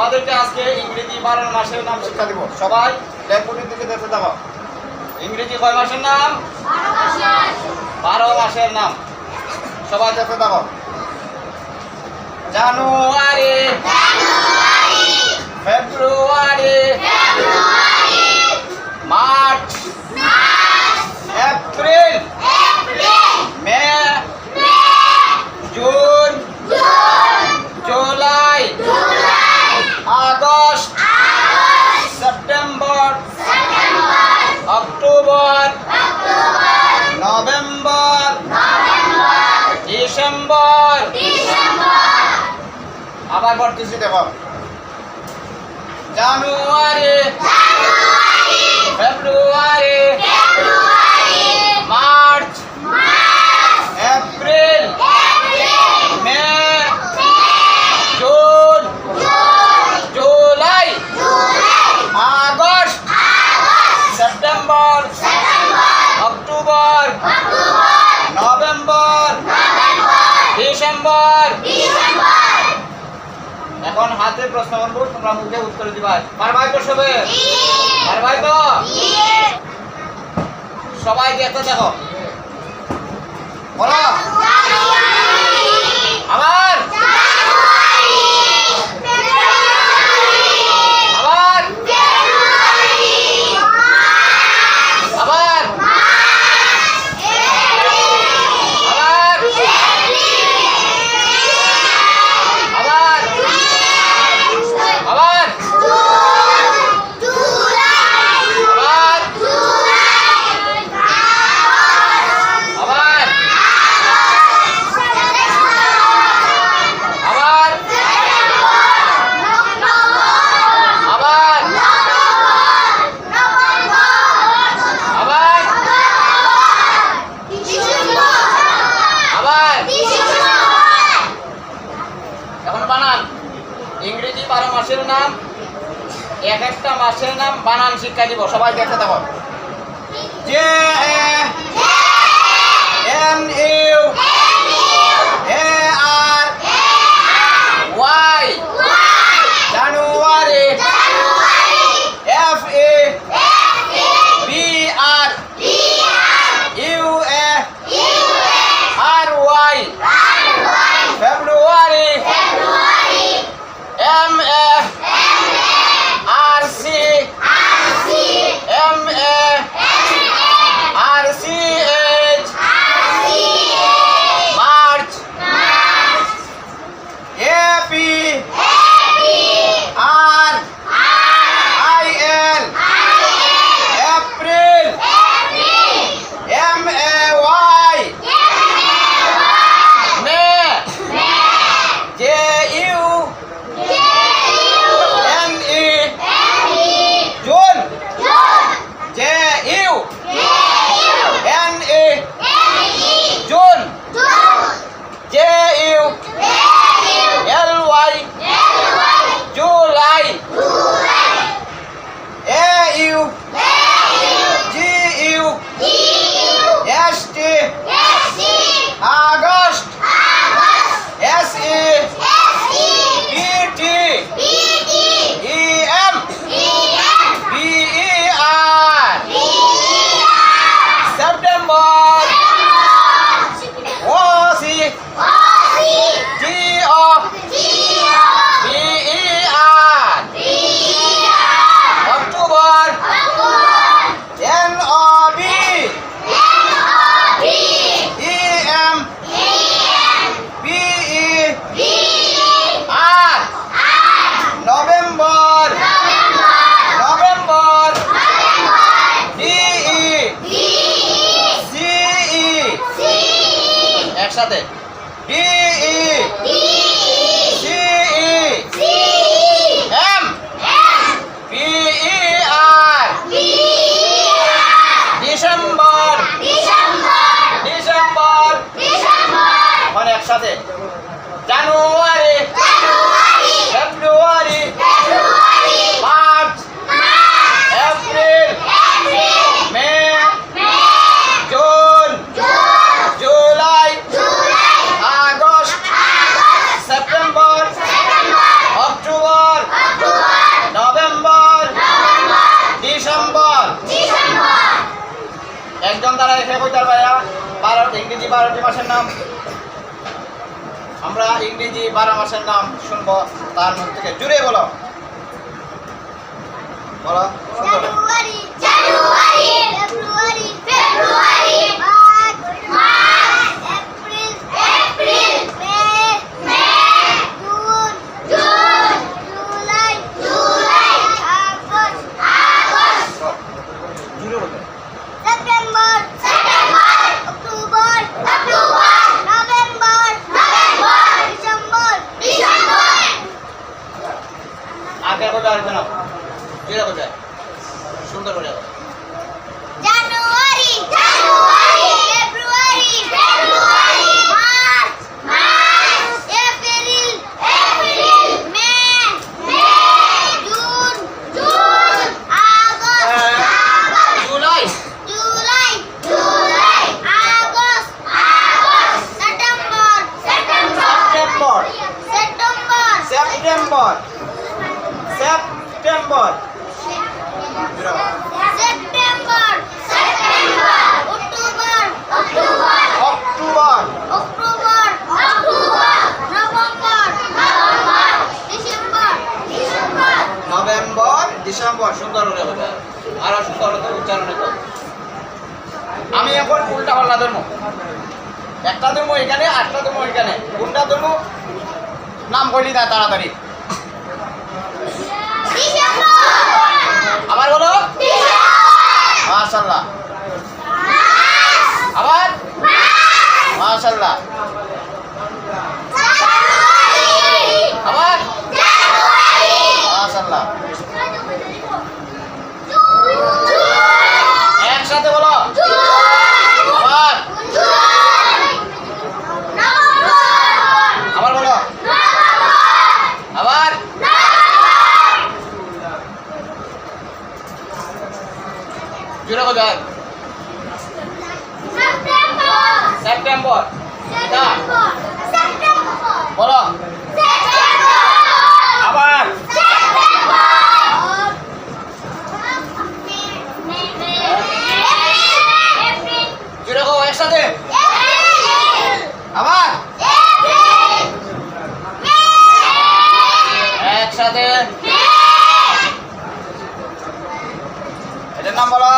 তোমাদেরকে আজকে ইংরেজি বারো মাসের নাম শিক্ষা দিব। সবাই ল্যাপটপের দিকে দেখতে দাও ইংরেজি কয় মাসের নাম? বারো মাসের নাম। সবাই দেখতে দাও জানুয়ারি। করতেছি দেখো। জানুয়ারি। ফেব্রুয়ারি। এখন হাতে প্রশ্ন করব তোমরা মুখে উত্তর দিবা। পারবাই তো সবে? ইয়ে! পারবাই তো? ইয়ে! সবাই দেখতে দেখো। বলো। আবার? ইংরেজি বারো মাসের নাম, এক একটা মাসের নাম বানান শিক্ষা দিব, সবাই দেখে দেব যে এম ইউ। সাথে বারোটি মাসের নাম। আমরা ইংরেজি বারো মাসের নাম শুনব, তার মধ্যে থেকে। জুড়ে বলো। বলো February March March April April May May June June July July August August জুড়ে বলতে September September October October November November December December আগে কথা আর কেন কথা সুন্দর করে বলো। January January February February March March April April May May June June August August July. July July August August September September. September September. September. September September September October October October October October November November December December. November December সুন্দর করে কথা আরও সুন্দর করে উচ্চারণ করো আমি এখন উল্টা পাল্লা ধর্ম একটা ধর্ম এখানে আটটা ধর্ম এখানে। কোনটা ধর্ম নাম বলি না তাড়াতাড়ি। আবার বলো। মাশাল্লাহ আবার? মাশাল্লাহ আবার মাশাল্লাহ একসাথে বলো আবার আবার বলো আবার জুড়ে কোথায় সেপ্টেম্বর এটা বলো আবার জুড়ে কো একসাথে আবার একসাথে এটার নাম বলো।